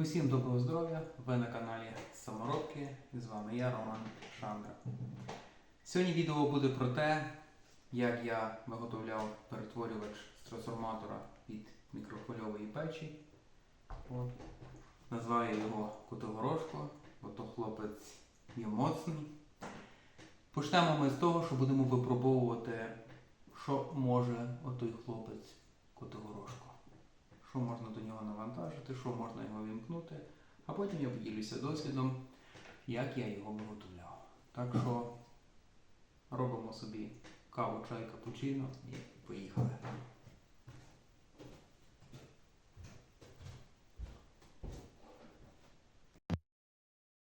Усім доброго здоров'я! Ви на каналі Саморобки. І з вами я, Роман Шандра. Сьогодні відео буде про те, як я виготовляв перетворювач з трансформатора від мікрохвильової печі. От. Назвав його Котогорошко, бо то хлопець є моцний. Почнемо ми з того, що будемо випробовувати, що може отой хлопець Котогорошко що можна до нього навантажити, що можна його вімкнути, а потім я поділюся досвідом, як я його виготовляв. Так що робимо собі каву, чай, капучино і поїхали.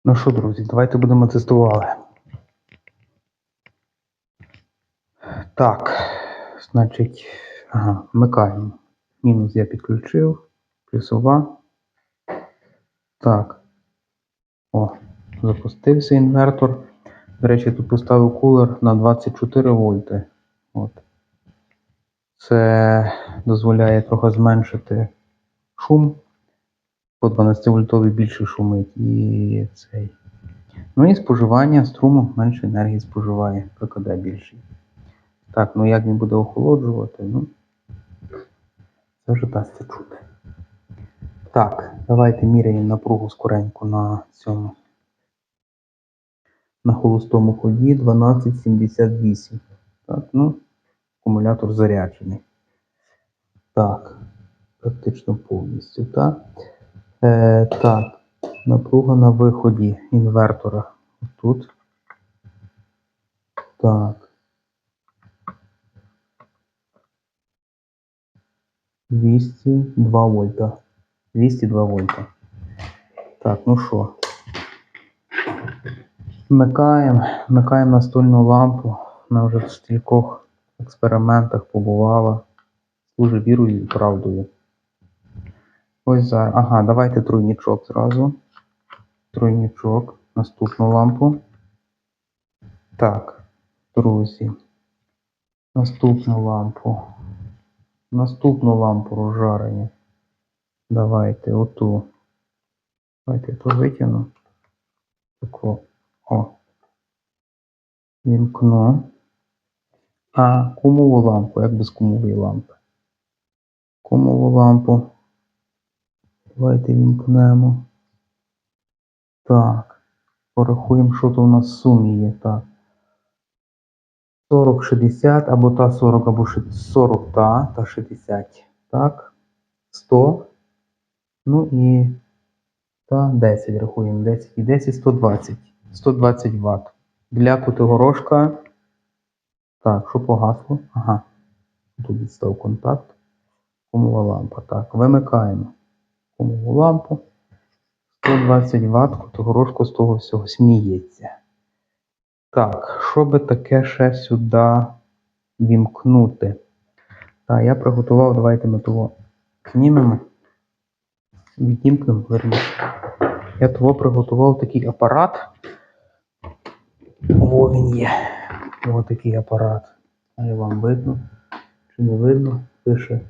Ну що, друзі, давайте будемо тестувати. Так, значить, ага, вмикаємо. Мінус я підключив. Плюсова. Так. О, запустився інвертор. До речі, тут поставив кулер на 24 вольти. От. Це дозволяє трохи зменшити шум. По 12 вольтовий більше шумить і цей. Ну і споживання струму менше енергії споживає, ПКД більший. Так, ну як він буде охолоджувати? Ну, вже дасться чути. Так, давайте міряємо напругу скоренько на цьому. На холостому ході 1278. Так, ну, акумулятор заряджений. Так, практично повністю, так. Е, так, напруга на виході інвертора. Тут. Так. 202 вольта. 202 вольта. Так, ну що. Вмикаємо, вмикаємо настольну лампу. Вона вже в стількох експериментах побувала. Служить вірою і правдою. Ось зараз. Ага, давайте тройнічок зразу. Тройнічок. Наступну лампу. Так, друзі. Наступну лампу. Наступну лампу розжарення. Давайте оту. Давайте я то витягну. Тако. О. Вімкну. А кумову лампу, як без кумової лампи. Кумову лампу. Давайте вімкнемо. Так. Порахуємо, що то у нас в сумі є. Так. 40, 60, або та 40, або 40 та, та 60. Так. 100. Ну і та 10 рахуємо. 10 і 10, 120. 120 Вт. Для кутигорошка. Так, що погасло? Ага. Тут відстав контакт. Кумова лампа. Так, вимикаємо кумову лампу. 120 Вт, кутигорошко з того всього сміється. Так, що би таке ще сюди вімкнути? Так, я приготував, давайте ми того знімемо. Відімкнемо, верніше. Я того приготував такий апарат. О, він є. Ось такий апарат. А я вам видно? Чи не видно? Пише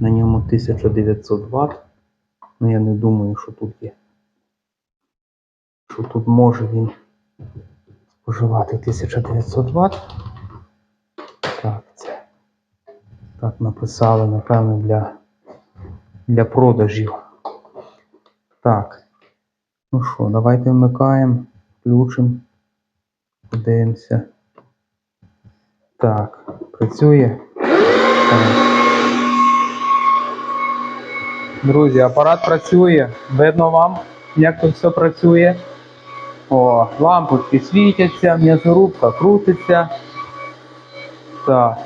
на ньому 1900 Вт. Ну я не думаю, що тут є. Що тут може він споживати 1900 Вт. Так, це. Так написали, напевно, для, для продажів. Так. Ну що, давайте вмикаємо, включимо. Подивимося. Так, працює. Так. Друзі, апарат працює. Видно вам, як тут все працює. О, лампочки світяться, м'ясорубка крутиться. Так.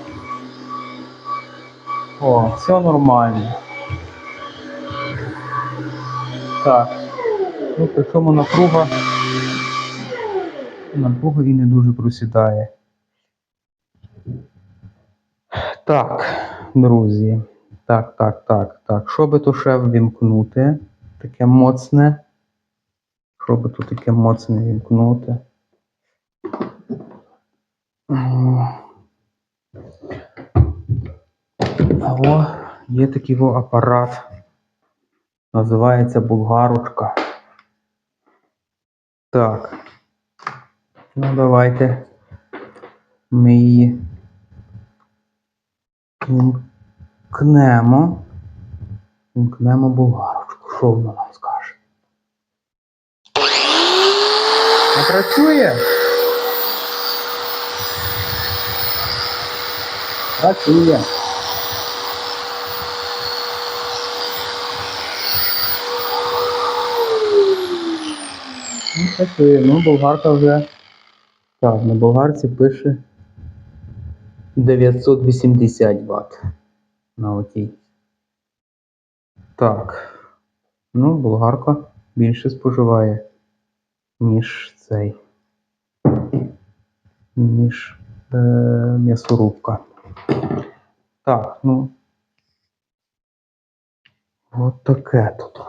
О, все нормально. Так. Ну, причому напруга. Напруга він не дуже просідає. Так, друзі. Так, так, так, так. Що би то ще ввімкнути? Таке моцне. Тут таке моцне вімкнути? О, є такий апарат. Називається булгарочка. Так. Ну, давайте ми її вмкнемо. Вмкнемо булгарочку. Що вона нам скаже? Не працює? Працює. Ну, працює. Ну, болгарка вже. Так, на болгарці пише 980 Вт на отій. Так. Ну, болгарка більше споживає, ніж цей. Ніж е, м'ясорубка. Так, ну. От таке тут.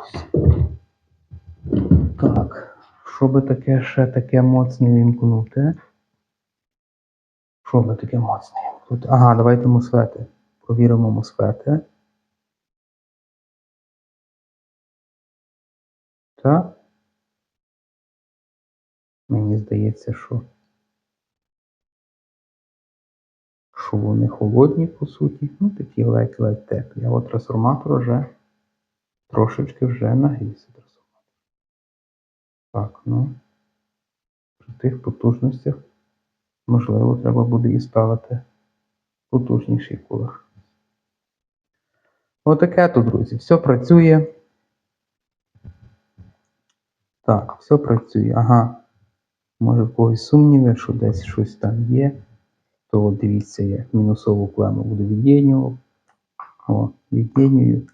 Так. Що би таке ще таке моцне вімкнути? Що би таке моцне вімкнути? Ага, давайте мосфети. Провіримо мосфети. Так. Мені здається, що. Що вони холодні, по суті. Ну, такі ледь-ледь теплі. А от трансформатор вже трошечки вже нагрівся трансформатор. Так, ну. При тих потужностях, можливо, треба буде і ставити потужніший кулер. Отаке тут, друзі. Все працює. Так, все працює. Ага. Може в когось сумніви, що десь щось там є. То дивіться, я мінусову клему буду від'єднював. О, від'єднюю,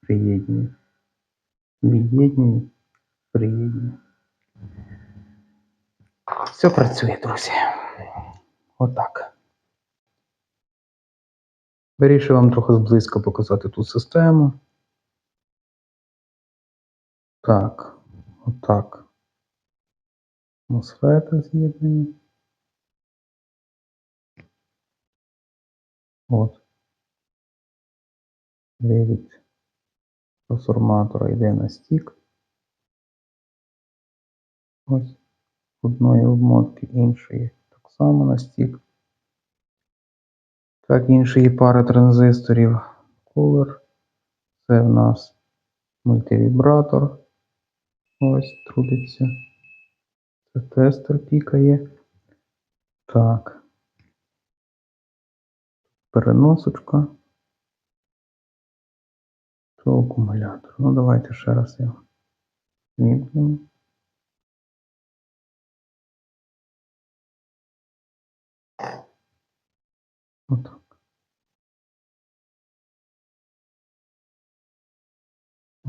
приєднюю. Від'єднюю, приєднюю. Все працює, друзі. Отак. Вирішив вам трохи зблизька показати ту систему. Так, отак. Мосфети з'єднані. От. Вивід трансформатора йде на стік. Ось одної обмотки, іншої так само на стік. Так, іншої пари транзисторів. Кулер. Це в нас мультивібратор. Ось трудиться. Тестер пікає. Так. Переносочка. Це акумулятор. Ну, давайте ще раз його вімкнемо. Отак.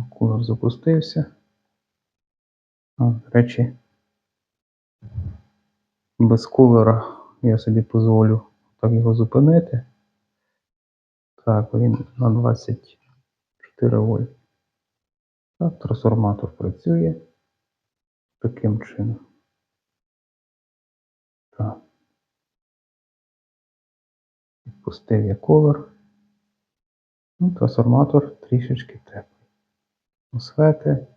Кулер запустився. А, до речі, без кулера я собі дозволю так його зупинити. Так, він на 24 вольт. Так, трансформатор працює таким чином. Так. Відпустив я колор. Ну, трансформатор трішечки теплий. Освети.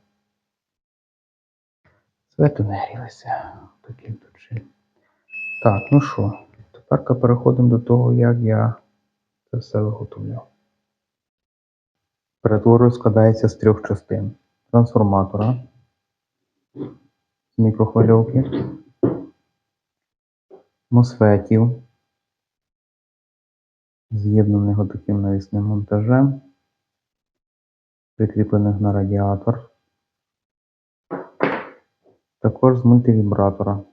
Свети не грілися. Таким то чином. Так, ну що, тепер переходимо до того, як я це все виготовляв. Перетворюю складається з трьох частин: трансформатора, з мікрохвильовки, мосфетів, з'єднаного таким навісним монтажем, прикріплених на радіатор, також з мультивібратора.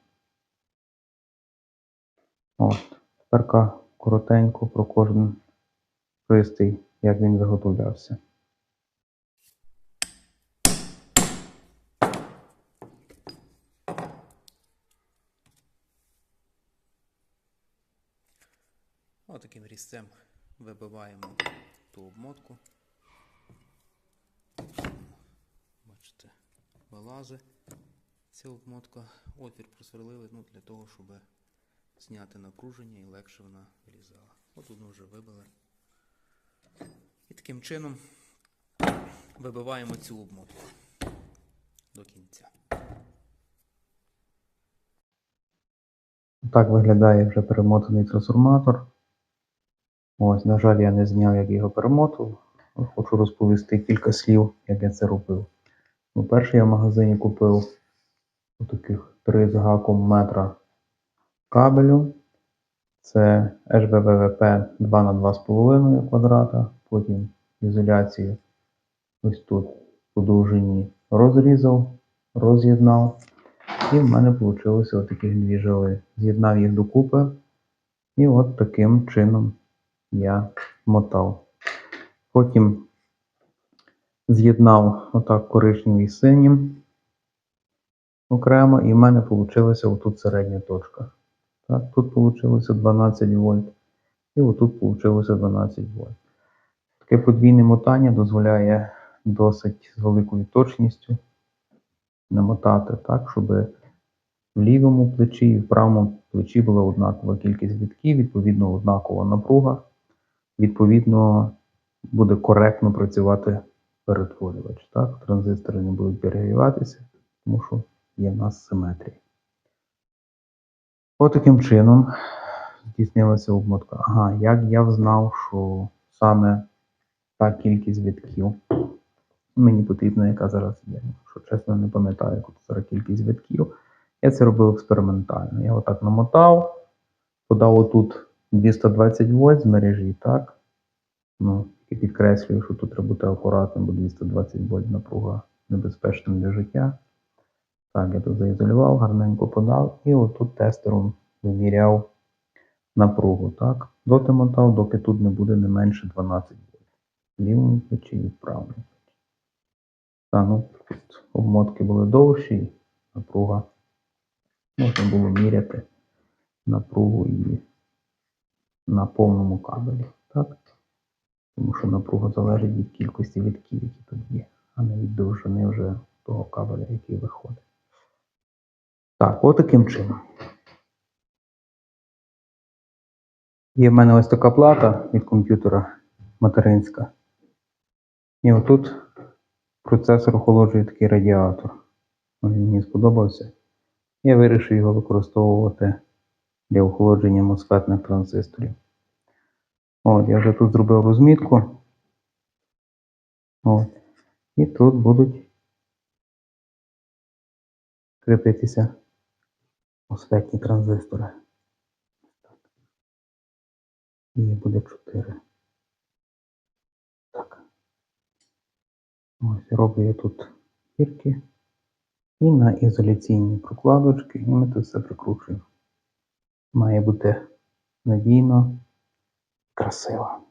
От, тепер коротенько про кожен пристрій, як він виготовлявся. Отаким різцем вибиваємо ту обмотку. Бачите, вилазить ця обмотка. Отвір просверлили ну, для того, щоб зняти напруження і легше вона вилізала. От одну вже вибили. І таким чином вибиваємо цю обмотку до кінця. Так виглядає вже перемотаний трансформатор. Ось, на жаль, я не зняв, як його перемотував. Хочу розповісти кілька слів, як я це робив. Ну, перше я в магазині купив таких 3 з гаком метра кабелю. Це HBVVP 2 на 2,5 квадрата, потім ізоляцію ось тут по довжині розрізав, роз'єднав. І в мене вийшло отаких дві жили. З'єднав їх докупи. І от таким чином я мотав. Потім з'єднав отак коричневий з синім окремо, і в мене вийшла отут середня точка. Так, тут вийшло 12 вольт. І отут вийшло 12 вольт. Таке подвійне мотання дозволяє досить з великою точністю намотати так, щоб в лівому плечі і в правому плечі була однакова кількість вітків, відповідно, однакова напруга. Відповідно, буде коректно працювати перетворювач. Так? Транзистори не будуть перегріватися, тому що є в нас симетрія. От таким чином здійснилася обмотка. Ага, як я взнав, що саме та кількість витків мені потрібна, яка зараз є. Що чесно, не пам'ятаю, яка зараз кількість витків. Я це робив експериментально. Я отак намотав, подав отут 220 вольт з мережі, так? Ну, і підкреслюю, що тут треба бути акуратним, бо 220 вольт напруга небезпечна для життя. Так, я тут заізолював, гарненько подав, і отут тестером виміряв напругу. Так? Доти мотав, доки тут не буде не менше 12 вольт. Лівому плечі і в правому плечі. Та, ну, тут обмотки були довші, напруга. Можна було міряти напругу і на повному кабелі. Так? Тому що напруга залежить від кількості вітків, які тут є, а не від довжини вже того кабеля, який виходить. Так, от таким чином. Є в мене ось така плата від комп'ютера материнська. І отут процесор охолоджує такий радіатор. Він мені сподобався. Я вирішив його використовувати для охолодження мосфетних транзисторів. От, я вже тут зробив розмітку. От. І тут будуть кріпитися мосфетні транзистори. І буде 4. Так. Ось роблю я тут гірки. І на ізоляційні прокладочки, і ми тут все прикручуємо. Має бути надійно, красиво.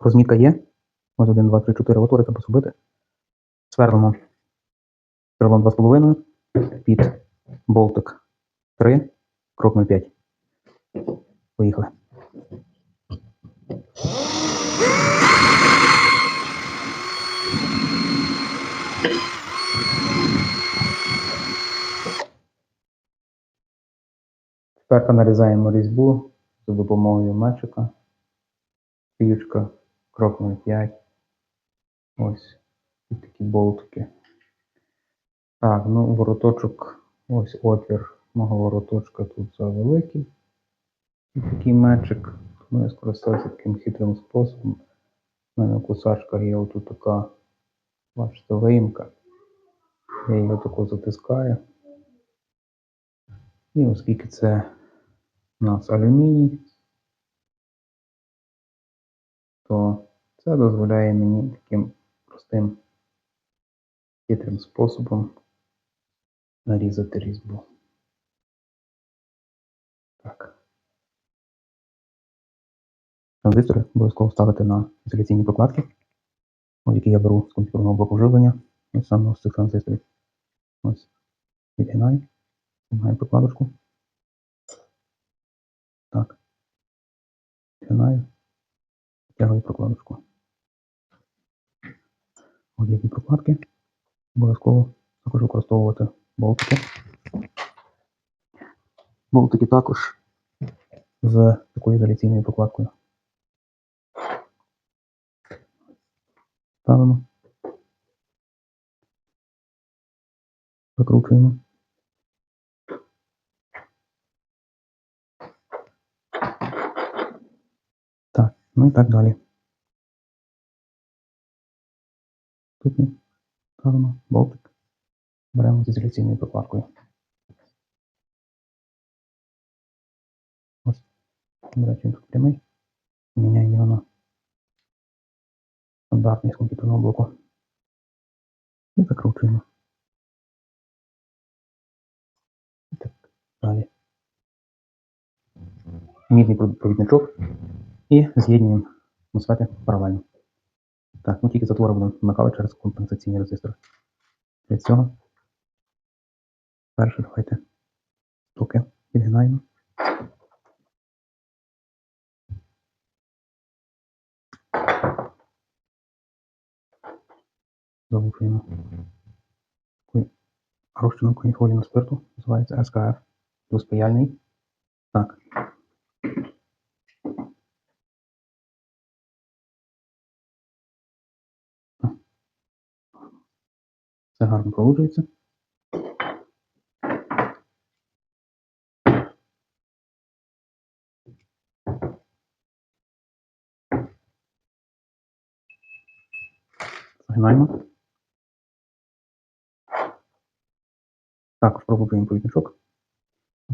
Розмітка є. Ось 1, 2, 3, 4 отвори треба зробити. Сверлимо сверлом 2,5 під болтик 3, крок 0,5. Поїхали. Тепер нарізаємо різьбу за допомогою метчика. Стрічка, крок 0,5. Ось і такі болтики. Так, ну вороточок, ось отвір мого вороточка тут завеликий. І такий метчик. Тому я скористався таким хитрим способом. У мене в кусачках є отут така, бачите, виїмка. Я її отако затискаю. І оскільки це у нас алюміній, то це дозволяє мені таким простим хитрим способом нарізати різьбу. Так. Транзистори обов'язково ставити на ізоляційні прокладки, які я беру з комп'ютерного блоку живлення. Ось саме з цих транзисторів. Ось. Відгинаю. Знімаю прокладочку. Так. Відгинаю. Втягую прокладочку. От прокладки. Обов'язково також використовувати болтики. Болтики також з такою ізоляційною прокладкою. Ставимо. Закручуємо. Так, ну і так далі. Тут ставимо болтик. Беремо з ізоляційною прокладкою. Ось. Речі, він тут прямий. Міняємо його на стандартний з комп'ютерного блоку. І закручуємо. Так далі. Мідний провідничок і з'єднуємо мосфети паралельно. Так, ну тільки затвори будемо вмикати через компенсаційний резистор. Для цього перше давайте штуки підгинаємо. Залучуємо розчином коньфоліну спирту, називається СКФ, двоспаяльний. Так. Все гарно проводжується. Загинаємо. Також пробуємо повідничок.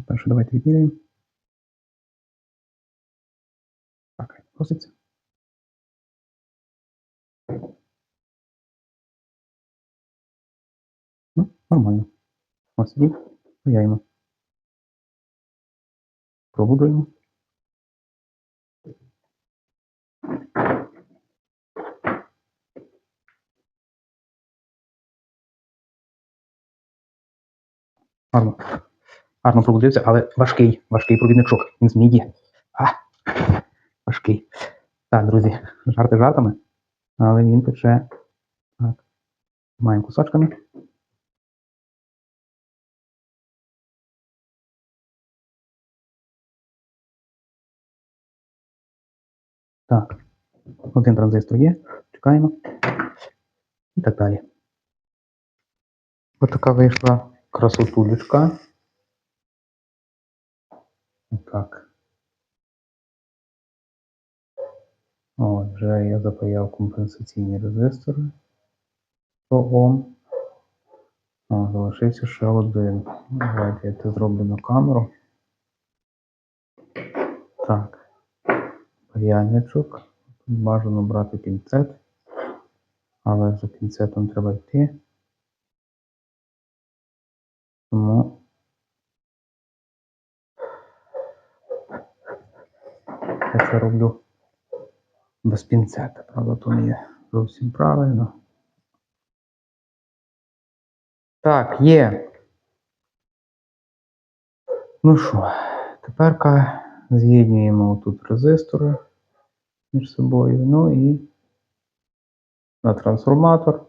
Перше давайте відміряємо. Так, проситься. Ну, нормально. Ось і паяємо. Пробуджуємо. Гарно. Гарно пробудився, але важкий, важкий провідничок. Він з міді. А, важкий. Так, друзі, жарти жартами, але він пече. Так. Маємо кусочками. Так. Один транзистор є. Чекаємо. І так далі. Ось така вийшла красотулечка. Так. От, вже я запаяв компенсаційні резистори. 100 Ом. О, залишився ще один. Давайте я це зроблю на камеру. Так. Паяльничок. Бажано брати пінцет. Але за пінцетом треба йти. Тому я це роблю без пінцета. Правда, то не є зовсім правильно. Так, є. Ну що, тепер з'єднуємо тут резистори між собою. Ну і на трансформатор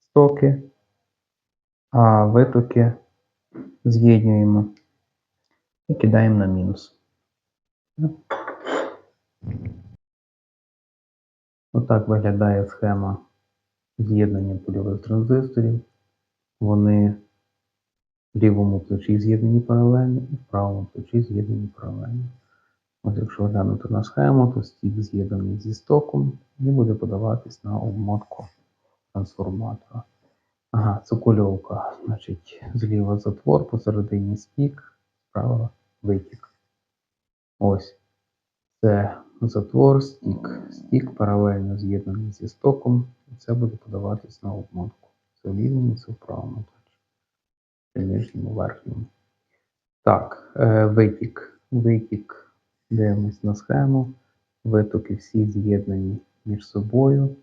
стоки, а витоки з'єднуємо і кидаємо на мінус. Отак виглядає схема з'єднання польових транзисторів. Вони в лівому плечі з'єднані паралельно і в правому плечі з'єднані паралельно. Ось якщо глянути на схему, то стік з'єднаний зі стоком і буде подаватись на обмотку трансформатора. Ага, цокольовка. Значить, зліва затвор, посередині стік, справа витік. Ось. Це затвор, стік. Стік паралельно з'єднаний зі стоком, і це буде подаватись на обмотку. Це в лівому, це в правому плечі. Це нижньому верхньому. Так, е, витік. Витік. Дивимось на схему. Витоки всі з'єднані між собою,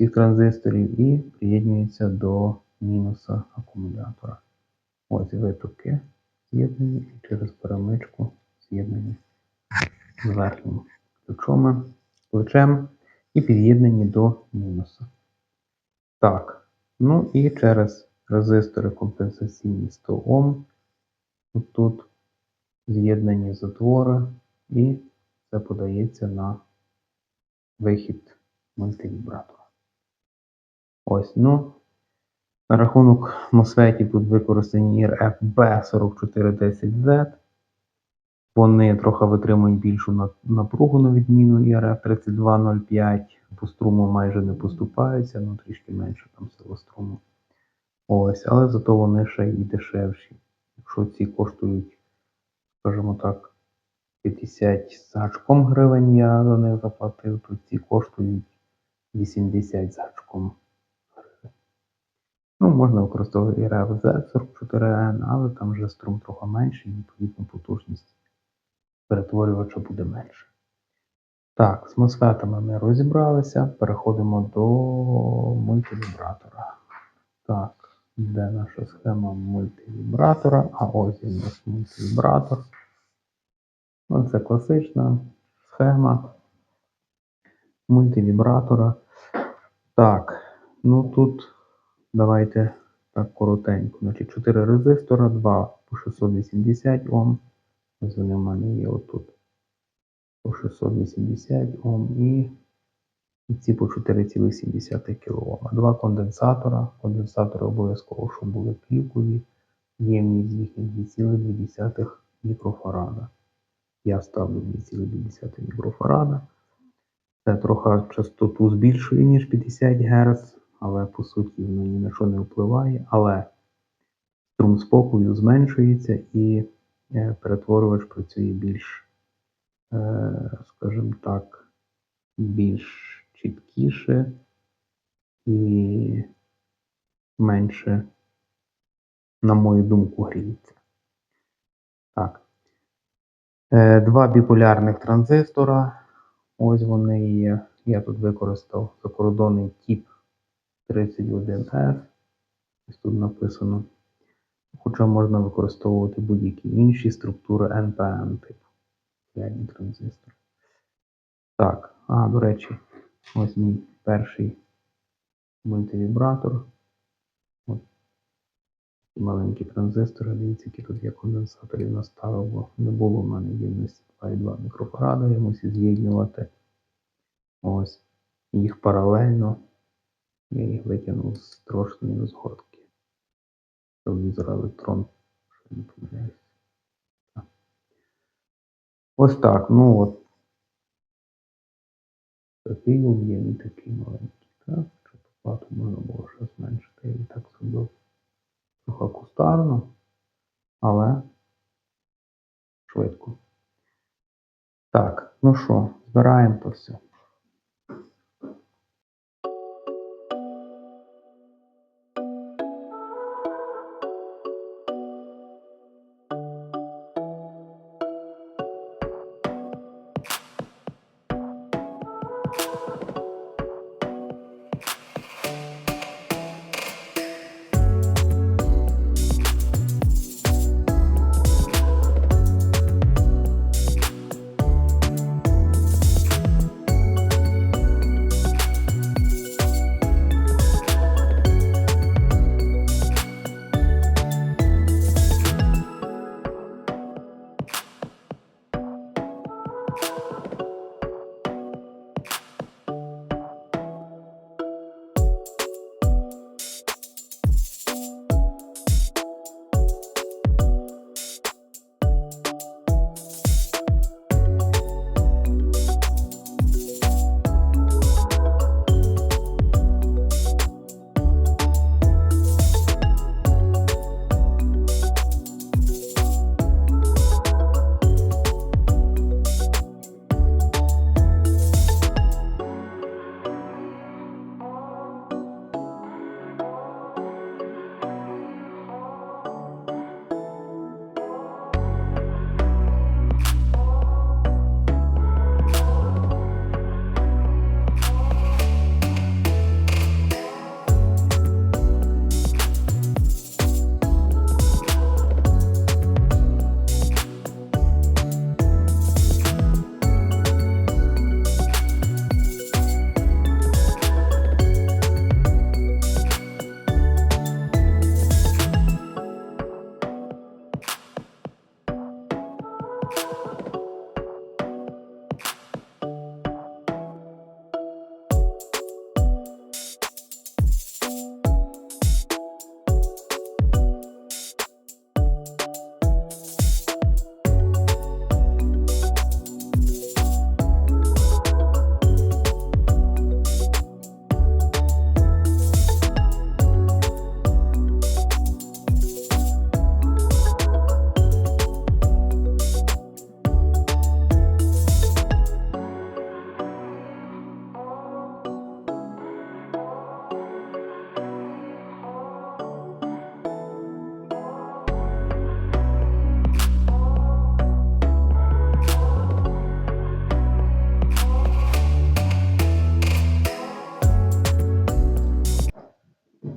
всіх транзисторів, і приєднуються до мінуса акумулятора. Ось витоки з'єднані і через перемичку з'єднані з верхнім ключом, плечем і під'єднані до мінуса. Так, ну і через резистори компенсаційні 100 Ом. Тут з'єднані затвори, і це подається на вихід мультивібратора. Ось, ну. На рахунок MOSFET тут використані RFB4410Z. Вони трохи витримують більшу напругу на відміну IRF3205. По струму майже не поступаються, ну трішки менше там сила струму. Ось, але зато вони ще і дешевші. Якщо ці коштують, скажімо так, 50 з гачком гривень я за них заплатив, то ці коштують 80 з гачком. Ну, можна використовувати і RFZ 44N, але там вже струм трохи менший, відповідно потужність перетворювача буде менше. Так, з MOSFETами ми розібралися. Переходимо до мультивібратора. Так, де наша схема мультивібратора? А ось він у нас мультивібратор. Ну, це класична схема мультивібратора. Так, ну тут давайте так коротенько. Значить, 4 резистора, 2 по 680 Ом. Вони в мене є отут. По 680 Ом і, і ці по 4,7 кОм. Два конденсатора. Конденсатори обов'язково, щоб були плівкові. Ємність їхня 2,2 мікрофарада. Я ставлю 2,2 мікрофарада. Це трохи частоту збільшує, ніж 50 Гц, але по суті воно ні на що не впливає. Але струм спокою зменшується і е, перетворювач працює більш, е, скажімо так, більш чіткіше і менше, на мою думку, гріється. Так. Е, Два біполярних транзистора. Ось вони є. Я тут використав закордонний тип 31F. Ось тут написано. Хоча можна використовувати будь-які інші структури NPN типу. Рядні транзистори. Так, а, до речі, ось мій перший мультивібратор. От. Маленькі транзистори, дивіться, які тут є конденсатори наставив, бо не було в мене ємності 2,2 мікрофарада, я мусив з'єднувати. Ось. Їх паралельно. Я їх витягнув з трошної розгортки. Телевізор електрон, що не помиляюсь. Ось так. Ну от. Такий об'єм і такий маленький. Так, частоту можна було ще зменшити. Я і так зробив трохи кустарно, але швидко. Так, ну що, збираємо то все.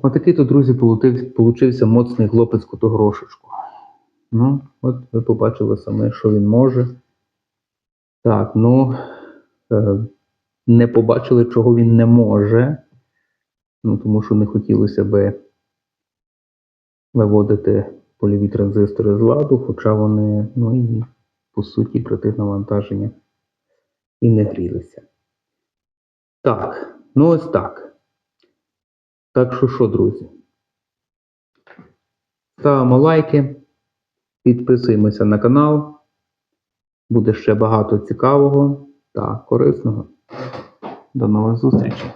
Отакий то, друзі, получився моцний хлопець котогрошечку. Ну, от ви побачили саме, що він може. Так, ну е, не побачили, чого він не може. Ну, тому що не хотілося би виводити польові транзистори з ладу, хоча вони, ну і по суті, при тих навантаженнях і не грілися. Так, ну ось так. Так що що, друзі? Ставимо лайки, підписуємося на канал. Буде ще багато цікавого та корисного. До нових зустрічей!